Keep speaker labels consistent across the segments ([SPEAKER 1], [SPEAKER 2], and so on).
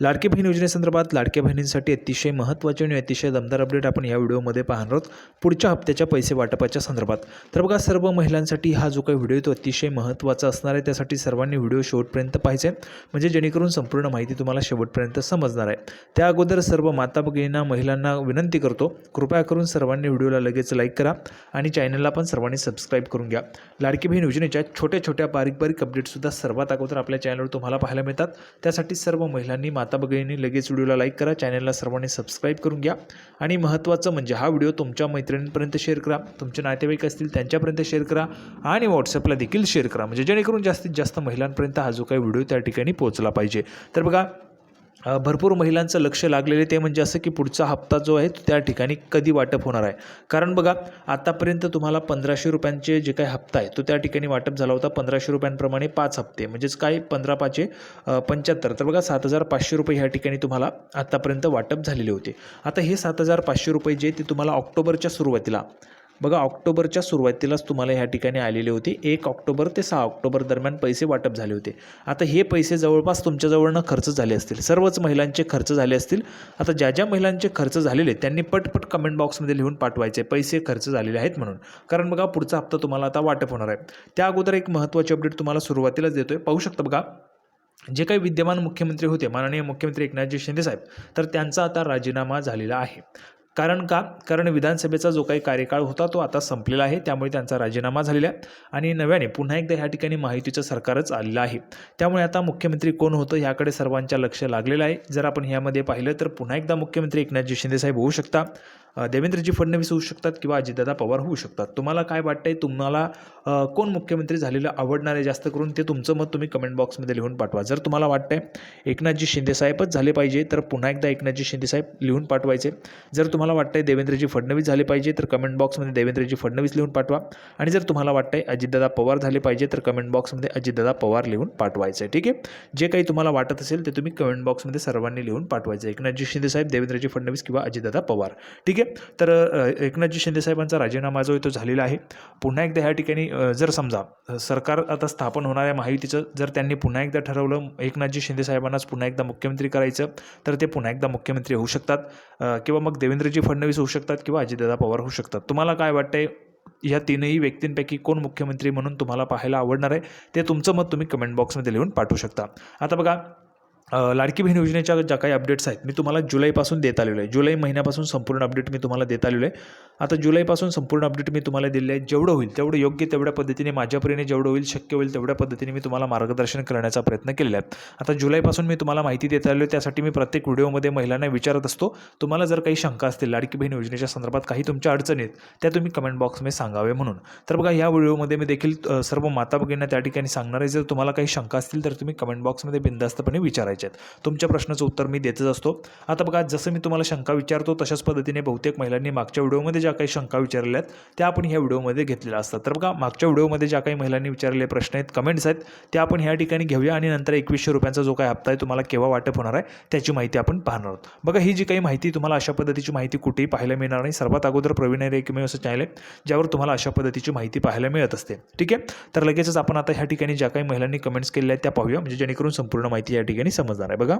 [SPEAKER 1] लाडकी बहीण योजनेसंदर्भात लाडक्या बहिणींसाठी अतिशय महत्त्वाचे आणि अतिशय दमदार अपडेट आपण या व्हिडिओमध्ये पाहणार आहोत. पुढच्या हप्त्याच्या पैसे वाटपाच्या संदर्भात. तर बघा सर्व महिलांसाठी हा जो काही व्हिडिओ तो अतिशय महत्त्वाचा असणार आहे. त्यासाठी सर्वांनी व्हिडिओ शेवटपर्यंत पाहिजे म्हणजे जेणेकरून संपूर्ण माहिती तुम्हाला शेवटपर्यंत समजणार आहे. त्या अगोदर सर्व माता भगिनींना महिलांना विनंती करतो कृपया करून सर्वांनी व्हिडिओला लगेच लाईक करा आणि चॅनलला पण सर्वांनी सबस्क्राईब करून घ्या. लाडकी बहीण योजनेच्या छोट्या छोट्या बारीक बारीक अपडेटसुद्धा सर्वात अगोदर आपल्या चॅनलवर तुम्हाला पाहायला मिळतात. त्यासाठी सर्व महिलांनी माता भगिनींनी लगेच व्हिडिओला लाईक करा चॅनलला सर्वांनी सबस्क्राईब करून घ्या. आणि महत्त्वाचं म्हणजे हा व्हिडिओ तुमच्या मैत्रिणींपर्यंत शेअर करा तुमचे नातेवाईक असतील त्यांच्यापर्यंत शेअर करा आणि व्हॉट्सअपला देखील शेअर करा. म्हणजे जेणेकरून जास्तीत जास्त महिलांपर्यंत हा जो काही व्हिडिओ त्या ठिकाणी पोहोचला पाहिजे. तर बघा भरपूर महिलांचं लक्ष लागलेले ते म्हणजे असं की पुढचा हप्ता जो आहे तो त्या ठिकाणी कधी वाटप होणार आहे. कारण बघा आतापर्यंत तुम्हाला पंधराशे रुपयांचे जे काही हप्ता आहे तो त्या ठिकाणी वाटप झाला होता पंधराशे रुपयांप्रमाणे पाच हप्ते. म्हणजेच काय? पंधरा पाचशे पंच्याहत्तर. तर बघा सात हजार पाचशे रुपये ह्या ठिकाणी तुम्हाला आत्तापर्यंत वाटप झालेले होते. आता हे सात हजार पाचशे रुपये जे ते तुम्हाला ऑक्टोबरच्या सुरुवातीला बघा ऑक्टोबरच्या सुरुवातीलाच तुम्हाला ह्या ठिकाणी आलेले होते. एक ऑक्टोबर ते सहा ऑक्टोबर दरम्यान पैसे वाटप झाले होते. आता हे पैसे जवळपास तुमच्याजवळनं खर्च झाले असतील. सर्वच महिलांचे खर्च झाले असतील. आता ज्या ज्या महिलांचे खर्च झालेले त्यांनी पटपट कमेंट बॉक्समध्ये लिहून पाठवायचे. पैसे खर्च झालेले आहेत म्हणून. कारण बघा पुढचा हप्ता तुम्हाला आता वाटप होणार आहे. त्या अगोदर एक महत्त्वाची अपडेट तुम्हाला सुरुवातीलाच देतोय. पाहू शकता बघा जे काही विद्यमान मुख्यमंत्री होते माननीय मुख्यमंत्री एकनाथजी शिंदेसाहेब तर त्यांचा आता राजीनामा झालेला आहे. कारण का? कारण विधानसभेचा जो काही कार्यकाळ होता तो आता संपलेला आहे. त्यामुळे त्यांचा राजीनामा झालेला आहे. आणि नव्याने पुन्हा एकदा ह्या ठिकाणी माहितीचं सरकारच आलेलं आहे. त्यामुळे आता मुख्यमंत्री कोण होतं ह्याकडे सर्वांच्या लक्ष लागलेलं आहे. जर आपण ह्यामध्ये पाहिलं तर पुन्हा एकदा मुख्यमंत्री एकनाथजी शिंदेसाहेब होऊ शकता. देवेंद्रजी फडणवीस होऊ शकतात किंवा अजितदादा पवार होऊ शकतात. तुम्हाला काय वाटतंय? तुम्हाला कोण मुख्यमंत्री झालेलं आवडणार आहे जास्त करून? ते तुमचं मत तुम्ही कमेंट बॉक्समध्ये लिहून पाठवा. जर तुम्हाला वाटतंय एकनाथजी शिंदेसाहेबच झाले पाहिजे तर पुन्हा एकदा एकनाथजी शिंदेसाहेब लिहून पाठवायचे. जर तुम्हाला वाटतंय देवेंद्रजी फडणवीस झाले पाहिजे तर कमेंट बॉक्समध्ये देवेंद्रजी फडणवीस लिहून पाठवा. आणि जर तुम्हाला वाटतंय अजितदादा पवार झाले पाहिजे तर कमेंट बॉक्समध्ये अजितदादा पवार लिहून पाठवायचं आहे ठीक आहे? जे काही तुम्हाला वाटत असेल ते तुम्ही कमेंट बॉक्समध्ये सर्वांनी लिहून पाठवायचं एकनाथजी शिंदेसाहेब देवेंद्रजी फडणवीस किंवा अजितदादा पवार. ठीक आहे? तर अ, एकनाथजी शिंदेसाहेबांचा राजीनामा जो आहे तो झालेला आहे. पुन्हा एकदा ह्या ठिकाणी जर समजा सरकार आता स्थापन होणाऱ्या माहितीचं जर त्यांनी पुन्हा एकदा ठरवलं एकनाथजी शिंदेसाहेबांनाच पुन्हा एकदा मुख्यमंत्री करायचं तर ते पुन्हा एकदा मुख्यमंत्री होऊ शकतात. किंवा मग देवेंद्रजी फडणवीस होऊ शकतात किंवा अजितदादा पवार होऊ शकतात. तुम्हाला काय वाटतंय? या तीनही व्यक्तींपैकी कोण मुख्यमंत्री म्हणून तुम्हाला पाहायला आवडणार आहे? ते तुमचं मत तुम्ही कमेंट बॉक्समध्ये लिहून पाठवू शकता. आता बघा लाडकी बहीण योजनेच्या ज्या काही अपडेट्स आहेत मी तुम्हाला जुलैपासून देत आलेलो आहे. जुलै महिन्यापासून संपूर्ण अपडेट मी तुम्हाला देत आलेलो आहे. आता जुलैपासून संपूर्ण अपडेट मी तुम्हाला दिले आहे. जेवढं होईल तेवढं योग्य तेवढ्या पद्धतीने माझ्यापरीने जेवढं होईल शक्य होईल तेवढ्या पद्धतीने मी तुम्हाला मार्गदर्शन करण्याचा प्रयत्न केलेला आहे. आता जुलैपासून मी तुम्हाला माहिती देत आलो आहे. त्यासाठी मी प्रत्येक व्हिडिओमध्ये महिलांना विचारत असतो. तुम्हाला जर काही शंका असतील लाडकी बहीण योजनेच्या संदर्भात काही तुमच्या अडचणी आहेत त्या तुम्ही कमेंट बॉक्समध्ये सांगावे म्हणून. तर बघा या व्हिडिओमध्ये मी देखील सर्व माता भगिनींना त्या ठिकाणी सांगणार आहे. जर तुम्हाला काही शंका असतील तर तुम्ही कमेंट बॉक्समध्ये बिंदास्तपणे विचारायचे आहेत तुमच्या प्रश्नाचं उत्तर मी देतच असतो. आता बघा जसं मी तुम्हाला शंका विचारतो तशाच पद्धतीने बहुतेक महिलांनी मागच्या व्हिडिओमध्ये ज्या काही शंका विचारलेल्या आहेत त्या आपण ह्या व्हिडिओमध्ये घेतलेल्या असतात. तर बघा मागच्या व्हिडिओमध्ये ज्या काही महिलांनी विचारलेले प्रश्न आहेत कमेंट्स आहेत त्या आपण ह्या ठिकाणी घेऊया आणि नंतर एकवीसशे रुपयांचा जो काही हप्ता आहे तुम्हाला केव्हा वाटप होणार आहे त्याची माहिती आपण पाहणार आहोत. बघा ही जी काही माहिती तुम्हाला अशा पद्धतीची माहिती कुठेही पाहायला मिळणार नाही. सर्वात अगोदर प्रवीण आहे एकमेव असं चॅनल आहे ज्यावर तुम्हाला अशा पद्धतीची माहिती पाहायला मिळत असते. ठीक आहे? तर लगेचच आपण आता ह्या ठिकाणी ज्या काही महिलांनी कमेंट्स केलेल्या आहेत त्या पाहूया. म्हणजे जेणेकरून संपूर्ण माहिती या ठिकाणी समजणार आहे. बघा.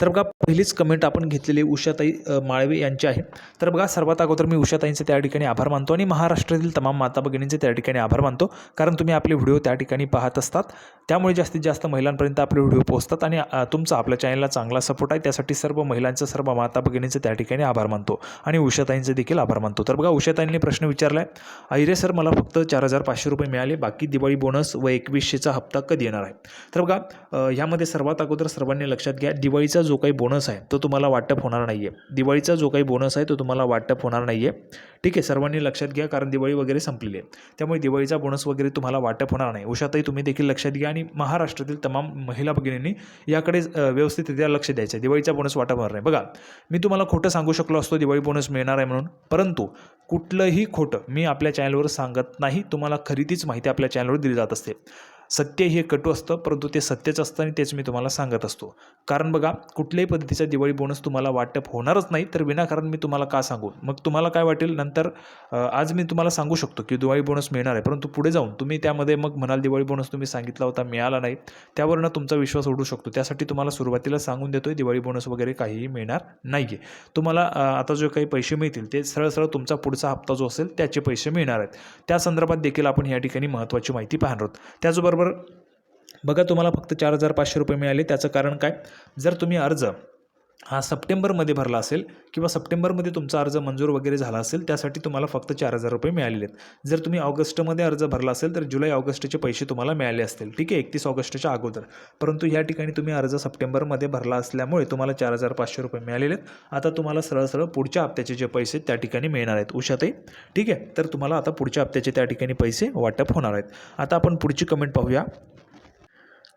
[SPEAKER 1] तर बघा पहिलीच कमेंट आपण घेतलेली उषाताई माळवे यांची आहे. तर बघा सर्वात अगोदर मी उषाताईंचे त्या ठिकाणी आभार मानतो आणि महाराष्ट्रातील तमाम माता भगिनींचे त्या ठिकाणी आभार मानतो. कारण तुम्ही आपले व्हिडिओ त्या ठिकाणी पाहत असतात. त्यामुळे जास्तीत जास्त महिलांपर्यंत आपले व्हिडिओ पोहोचतात आणि तुमचा आपल्या चॅनलला चांगला सपोर्ट आहे. त्यासाठी सर्व महिलांचं सर्व माता भगिनींचे त्या ठिकाणी आभार मानतो आणि उषाताईंचे देखील आभार मानतो. तर बघा उषाताईंनी प्रश्न विचारला आहे ऐरे सर मला फक्त चार हजार पाचशे रुपये मिळाले. बाकी दिवाळी बोनस व एकवीसशेचा हप्ता कधी येणार आहे? तर बघा ह्यामध्ये सर्वात अगोदर सर्वांनी लक्षात घ्या दिवाळीचा जो काही बोनस आहे तो तुम्हाला वाटप होणार नाही आहे दिवाळीचा जो काही बोनस आहे तो तुम्हाला वाटप होणार नाही आहे ठीक आहे सर्वांनी लक्षात घ्या कारण दिवाळी वगैरे संपलेली आहे. त्यामुळे दिवाळीचा बोनस वगैरे तुम्हाला वाटप होणार नाही. उषाताई तुम्ही देखील लक्षात घ्या आणि महाराष्ट्रातील तमाम महिला भगिनींनी याकडे व्यवस्थितरित्या लक्ष द्यायचं आहे दिवाळीचा बोनस वाटप होणार नाही. बघा मी तुम्हाला खोटं सांगू शकलो असतो दिवाळी बोनस मिळणार आहे म्हणून. परंतु कुठलंही खोटं मी आपल्या चॅनलवर सांगत नाही. तुम्हाला खरी तीच माहिती आपल्या चॅनलवर दिली जात असते. सत्य हे कटू असतं परंतु ते सत्यच असतं आणि तेच मी तुम्हाला सांगत असतो. कारण बघा कुठल्याही पद्धतीचा दिवाळी बोनस तुम्हाला वाटप होणारच नाही तर विनाकारण मी तुम्हाला का सांगू? मग तुम्हाला काय वाटेल? नंतर आज मी तुम्हाला सांगू शकतो की दिवाळी बोनस मिळणार आहे परंतु पुढे जाऊन तुम्ही त्यामध्ये मग म्हणाल दिवाळी बोनस तुम्ही सांगितला होता मिळाला नाही त्यावरनं तुमचा विश्वास उडू शकतो. त्यासाठी तुम्हाला सुरुवातीला सांगून देतोय दिवाळी बोनस वगैरे काहीही मिळणार नाही आहे तुम्हाला आता जो काही पैसे मिळतील ते सरळ सरळ तुमचा पुढचा हप्ता जो असेल त्याचे पैसे मिळणार आहेत. त्या संदर्भात देखील आपण या ठिकाणी महत्त्वाची माहिती पाहणार आहोत. त्याचबरोबर त्याचबरोबर बघा तुम्हाला फक्त चार हजार पाचशे रुपये मिळाले. त्याचं कारण काय? जर तुम्ही अर्ज हा सप्टेंबरमध्ये भरला असेल किंवा सप्टेंबरमध्ये तुमचा अर्ज मंजूर वगैरे झाला असेल त्यासाठी तुम्हाला फक्त चार हजार रुपये मिळालेले आहेत. जर तुम्ही ऑगस्टमध्ये अर्ज भरला असेल तर जुलै ऑगस्टचे पैसे तुम्हाला मिळाले असतील. ठीक आहे? एकतीस ऑगस्टच्या अगोदर. परंतु या ठिकाणी तुम्ही अर्ज सप्टेंबरमध्ये भरला असल्यामुळे तुम्हाला चार हजार पाचशे रुपये मिळालेले आहेत. आता तुम्हाला सरळ सरळ पुढच्या हप्त्याचे जे पैसे त्या ठिकाणी मिळणार आहेत. उशातही ठीक आहे? तर तुम्हाला आता पुढच्या हप्त्याचे त्या ठिकाणी पैसे वाटप होणार आहेत. आता आपण पुढची कमेंट पाहूया.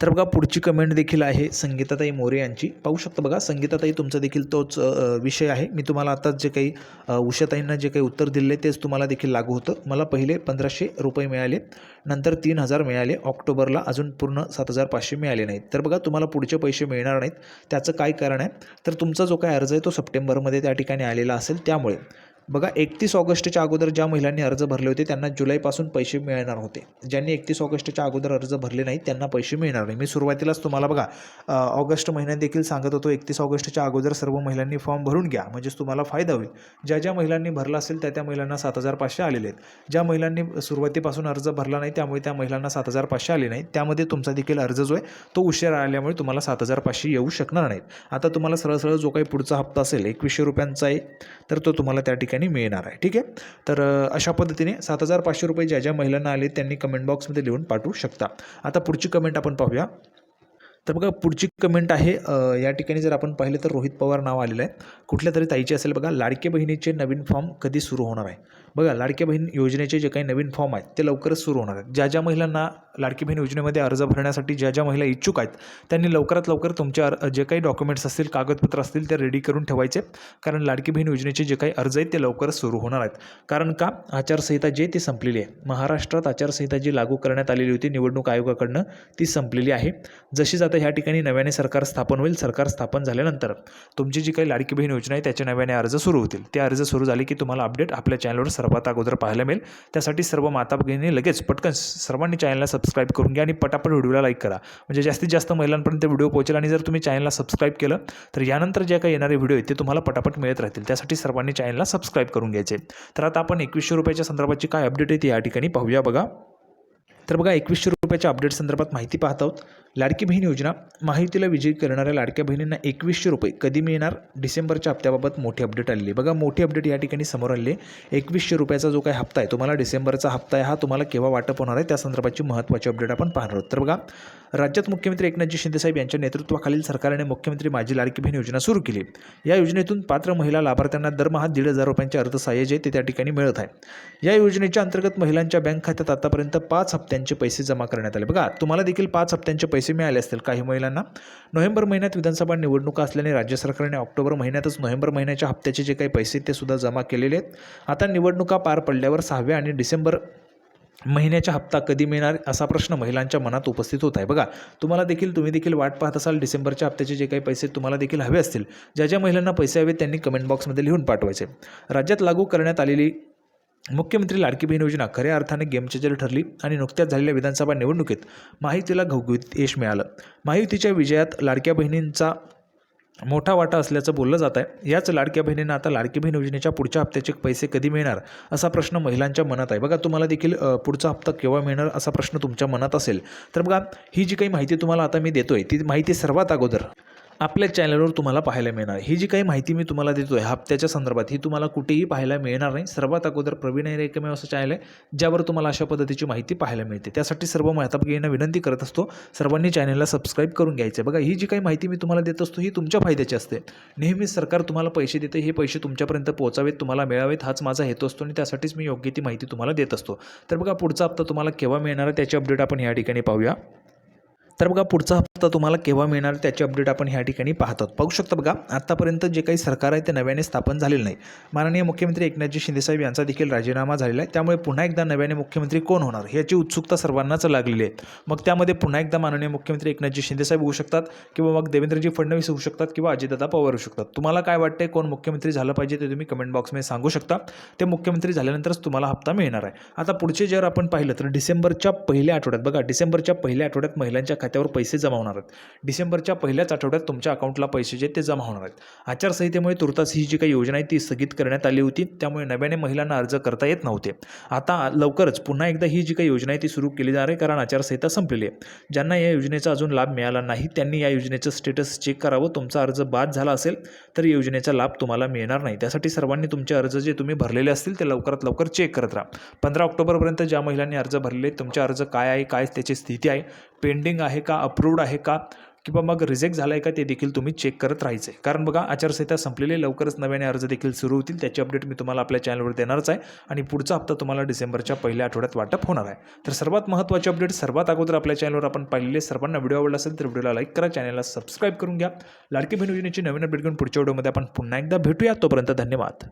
[SPEAKER 1] तर बघा पुढची कमेंट देखील आहे संगीताताई मोरे यांची. पाहू शकता बघा संगीताताई तुमचा देखील तोच विषय आहे. मी तुम्हाला आताच जे काही उषाताईंना जे काही उत्तर दिले तेच तुम्हाला देखील लागू होतं. मला पहिले पंधराशे रुपये मिळाले नंतर तीन हजार मिळाले ऑक्टोबरला अजून पूर्ण सात हजार पाचशे मिळाले नाहीत. तर बघा तुम्हाला पुढचे पैसे मिळणार नाहीत. त्याचं काय कारण आहे? तर तुमचा जो काय अर्ज आहे तो सप्टेंबरमध्ये त्या ठिकाणी आलेला असेल. त्यामुळे बघा एकतीस ऑगस्टच्या अगोदर ज्या महिलांनी अर्ज भरले होते त्यांना जुलैपासून पैसे मिळणार होते. ज्यांनी एकतीस ऑगस्टच्या अगोदर अर्ज भरले नाहीत त्यांना पैसे मिळणार नाही. मी सुरुवातीलाच तुम्हाला बघा ऑगस्ट महिन्यात देखील सांगत होतो एकतीस ऑगस्टच्या अगोदर सर्व महिलांनी फॉर्म भरून घ्या म्हणजेच तुम्हाला फायदा होईल. ज्या ज्या महिलांनी भरला असेल त्या त्या महिलांना सात हजार पाचशे आलेले आहेत. ज्या महिलांनी सुरुवातीपासून अर्ज भरला नाही त्यामुळे त्या महिलांना सात हजार पाचशे आले नाहीत. त्यामध्ये तुमचा देखील अर्ज जो आहे तो उशीर आल्यामुळे तुम्हाला सात हजार पाचशे येऊ शकणार नाहीत. आता तुम्हाला सरळ सरळ जो काही पुढचा हप्ता असेल एकवीसशे रुपयांचा आहे तर तो तुम्हाला त्या ठिकाणी मिळणार आहे. ठीक आहे? तर अशा पद्धतीने सात हजार पाचशे रुपये ज्या ज्या महिलांना आले त्यांनी कमेंट बॉक्समध्ये लिहून पाठवू शकता. आता पुढची कमेंट आपण पाहूया. तर बघा पुढची कमेंट आहे या ठिकाणी जर आपण पाहिलं तर रोहित पवार नाव आलेलं आहे. कुठल्या तरी ताईचे असेल बघा लाडक्या बहिणीचे नवीन फॉर्म कधी सुरू होणार आहे? बघा लाडक्या बहीण योजनेचे जे काही नवीन फॉर्म आहेत ते लवकरच सुरू होणार आहेत. ज्या ज्या महिलांना लाडकी बहीण योजनेमध्ये अर्ज भरण्यासाठी ज्या ज्या महिला इच्छुक आहेत त्यांनी लवकरात लवकर तुमच्या जे काही डॉक्युमेंट्स असतील कागदपत्र असतील ते रेडी करून ठेवायचे. कारण लाडकी बहीण योजनेचे जे काही अर्ज आहेत ते लवकरच सुरू होणार आहेत. कारण का? आचारसंहिता जे ती संपलेली आहे. महाराष्ट्रात आचारसंहिता जी लागू करण्यात आलेली होती निवडणूक आयोगाकडनं ती संपलेली आहे. जशीच आता ह्या ठिकाणी नव्याने सरकार स्थापन होईल. सरकार स्थापन झाल्यानंतर तुमची जी काही लाडकी बहीण योजना आहे त्याचे नव्याने अर्ज सुरू होतील. ते अर्ज सुरू झाले की तुम्हाला अपडेट आपल्या चॅनलवर सर्वात अगोदर पाहायला मिळेल. त्यासाठी सर्व माता भगिनी लगेच पटकन सर्वांनी चॅनलला सबस्क्राईब करून घ्या आणि पटापट व्हिडिओला लाईक करा. म्हणजे जास्तीत जास्त महिलांपर्यंत व्हिडिओ पोहोचेल आणि जर तुम्ही चॅनलला सबस्क्राईब केलं तर यानंतर जे काही येणारे व्हिडिओ आहेत ते तुम्हाला पटापट मिळत राहतील. त्यासाठी सर्वांनी चॅनलला सबस्क्राईब करून घ्यायचे. तर आता आपण एकवीसशे रुपयाच्या संदर्भाची काय अपडेट आहे ती या ठिकाणी पाहूया बघा. तर बघा एकवीसशे रुपयाच्या अपडेट संदर्भात माहिती पाहत आहोत. लाडकी बहीण योजना माहितीला विजयी करणाऱ्या लाडक्या बहिणींना एकवीसशे रुपये कधी मिळणार? डिसेंबरच्या हप्त्याबाबत मोठी अपडेट आलेली. बघा मोठी अपडेट या ठिकाणी समोर आलेली आहे. एकवीसशे रुपयाचा जो काही हप्ता आहे तुम्हाला डिसेंबरचा हप्ता आहे हा तुम्हाला केव्हा वाटप होणार आहे? त्या संदर्भाची महत्त्वाची अपडेट आपण पाहणार आहोत. तर बघा राज्यात मुख्यमंत्री एकनाथजी शिंदेसाहेब यांच्या नेतृत्वाखालील सरकारने मुख्यमंत्री माझी लाडकी बहीण योजना सुरू केली या योजनेतून पात्र महिला लाभार्थ्यांना दरमहा दीड हजार रुपयांचे अर्थसहाय्य जे ते त्या ठिकाणी मिळत आहे. या योजनेच्या अंतर्गत महिलांच्या बँक खात्यात आतापर्यंत पाच हप्त्यांचे पैसे जमा करण्यात आले. बघा तुम्हाला देखील पाच हप्त्यांचे पैसे मिळाले असतील काही महिलांना. नोव्हेंबर महिन्यात विधानसभा निवडणुका असल्याने राज्य सरकारने ऑक्टोबर महिन्यातच नोव्हेंबर महिन्याच्या हप्त्याचे जे काही पैसे ते सुद्धा जमा केलेले आहेत. आता निवडणुका पार पडल्यावर सहाव्या आणि डिसेंबर महिन्याचा हप्ता कधी मिळणार असा प्रश्न महिलांच्या मनात उपस्थित होत आहे. बघा तुम्हाला देखील तुम्ही देखील वाट पाहत असाल डिसेंबरच्या हप्त्याचे जे काही पैसे तुम्हाला देखील हवे असतील. ज्या ज्या महिलांना पैसे हवेत त्यांनी कमेंट बॉक्समध्ये लिहून पाठवायचे. राज्यात लागू करण्यात आलेली मुख्यमंत्री लाडकी बहीण योजना खऱ्या अर्थाने गेम चेंजर ठरली आणि नुकत्याच झालेल्या विधानसभा निवडणुकीत माहितीला घवघवीत यश मिळालं. माहितीच्या विजयात लाडक्या बहिणींचा मोठा वाटा असल्याचं बोललं जात आहे. याच लाडक्या बहिणींना आता लाडकी बहीण योजनेच्या पुढच्या हप्त्याचे पैसे कधी मिळणार असा प्रश्न महिलांच्या मनात आहे. बघा तुम्हाला देखील पुढचा हप्ता केव्हा मिळणार असा प्रश्न तुमच्या मनात असेल. तर बघा ही जी काही माहिती तुम्हाला आता मी देतोय ती माहिती सर्वात अगोदर आपल्या चॅनलवर तुम्हाला पाहायला मिळणार. ही जी काही माहिती मी तुम्हाला देतो आहे हप्त्याच्या संदर्भात ही तुम्हाला कुठेही पाहायला मिळणार नाही. सर्वात अगोदर प्रवीण आहे एकमेव असं चॅनल आहे ज्यावर तुम्हाला अशा पद्धतीची माहिती पाहायला मिळते. त्यासाठी सर्व माताभगिनींना विनंती करत असतो सर्वांनी चॅनलला सबस्क्राईब करून घ्यायचं. बघा ही जी काही माहिती मी तुम्हाला देत असतो ही तुमच्या फायद्याची असते. नेहमी सरकार तुम्हाला पैसे देते हे पैसे तुमच्यापर्यंत पोहोचावेत तुम्हाला मिळावेत हाच माझा हेतू असतो आणि त्यासाठीच मी योग्य ती माहिती तुम्हाला देत असतो. तर बघा पुढचा हप्ता तुम्हाला केव्हा मिळणार आहे त्याची अपडेट आपण या ठिकाणी पाहूया. तर बघा पुढचा हप्ता तुम्हाला केव्हा मिळणार त्याची अपडेट आपण ह्या ठिकाणी पाहतात पाहू शकता बघा आत्तापर्यंत जे काही सरकार आहे ते नव्याने स्थापन झालेलं नाही. माननीय मुख्यमंत्री एकनाथजी शिंदेसाहेब यांचा देखील राजीनामा झालेला आहे. त्यामुळे पुन्हा एकदा नव्याने मुख्यमंत्री कोण होणार? ह्याची उत्सुकता सर्वांनाच लागलेली आहे. मग त्यामध्ये पुन्हा एकदा माननीय मुख्यमंत्री एकनाथजी शिंदेसाहेब होऊ शकतात किंवा मग देवेंद्रजी फडणवीस होऊ शकतात किंवा अजितदादा पवार होऊ शकतात. तुम्हाला काय वाटते कोण मुख्यमंत्री झालं पाहिजे ते तुम्ही कमेंट बॉक्समध्ये सांगू शकता. ते मुख्यमंत्री झाल्यानंतरच तुम्हाला हप्ता मिळणार आहे. आता पुढचे जर आपण पाहिलं तर डिसेंबरच्या पहिल्या आठवड्यात बघा डिसेंबरच्या पहिल्या आठवड्यात महिलांच्या खात्यावर पैसे जमा होणार आहेत. डिसेंबरच्या पहिल्याच आठवड्यात तुमच्या अकाउंटला पैसे जे ते जमा होणार आहेत. आचारसंहितेमुळे तुर्तास ही जी काही योजना आहे ती स्थगित करण्यात आली होती. त्यामुळे नव्याने महिलांना अर्ज करता येत नव्हते. आता लवकरच पुन्हा एकदा ही जी काही योजना आहे ती सुरू केली जाणार आहे कारण आचारसंहिता संपलेली आहे. ज्यांना या योजनेचा अजून लाभ मिळाला नाही त्यांनी या योजनेचं स्टेटस चेक करावं. तुमचा अर्ज बाद झाला असेल तर योजनेचा लाभ तुम्हाला मिळणार नाही. त्यासाठी सर्वांनी तुमचे अर्ज जे तुम्ही भरलेले असतील ते लवकरात लवकर चेक करत राहा. पंधरा ऑक्टोबरपर्यंत ज्या महिलांनी अर्ज भरलेले आहेत, तुमचे अर्ज काय आहे काय त्याची स्थिती आहे पेंडिंग आहे का अप्रूव्ड आहे का किंवा मग रिजेक्ट झाला आहे का ते देखील तुम्ही चेक करत राहायचं आहे कारण बघा आचारसंहिता संपलेले लवकरच नव्याने अर्ज देखील सुरू होतील. त्याची अपडेट मी तुम्हाला आपल्या चॅनलवर देणारच आहे. आणि पुढचा हप्ता तुम्हाला डिसेंबरच्या पहिल्या आठवड्यात वाटप होणार आहे. तर सर्वात महत्त्वाची अपडेट सर्वात अगोदर आपल्या चॅनलवर आपण पाहिलेले सर्वांना व्हिडिओ आवडला असेल तर व्हिडिओला लाईक करा चॅनलला सबस्क्राईब करून घ्या. लाडकी बहीण योजनेची नवीन अपडेट घेऊन पुढच्या व्हिडिओमध्ये आपण पुन्हा एकदा भेटूया. तोपर्यंत धन्यवाद.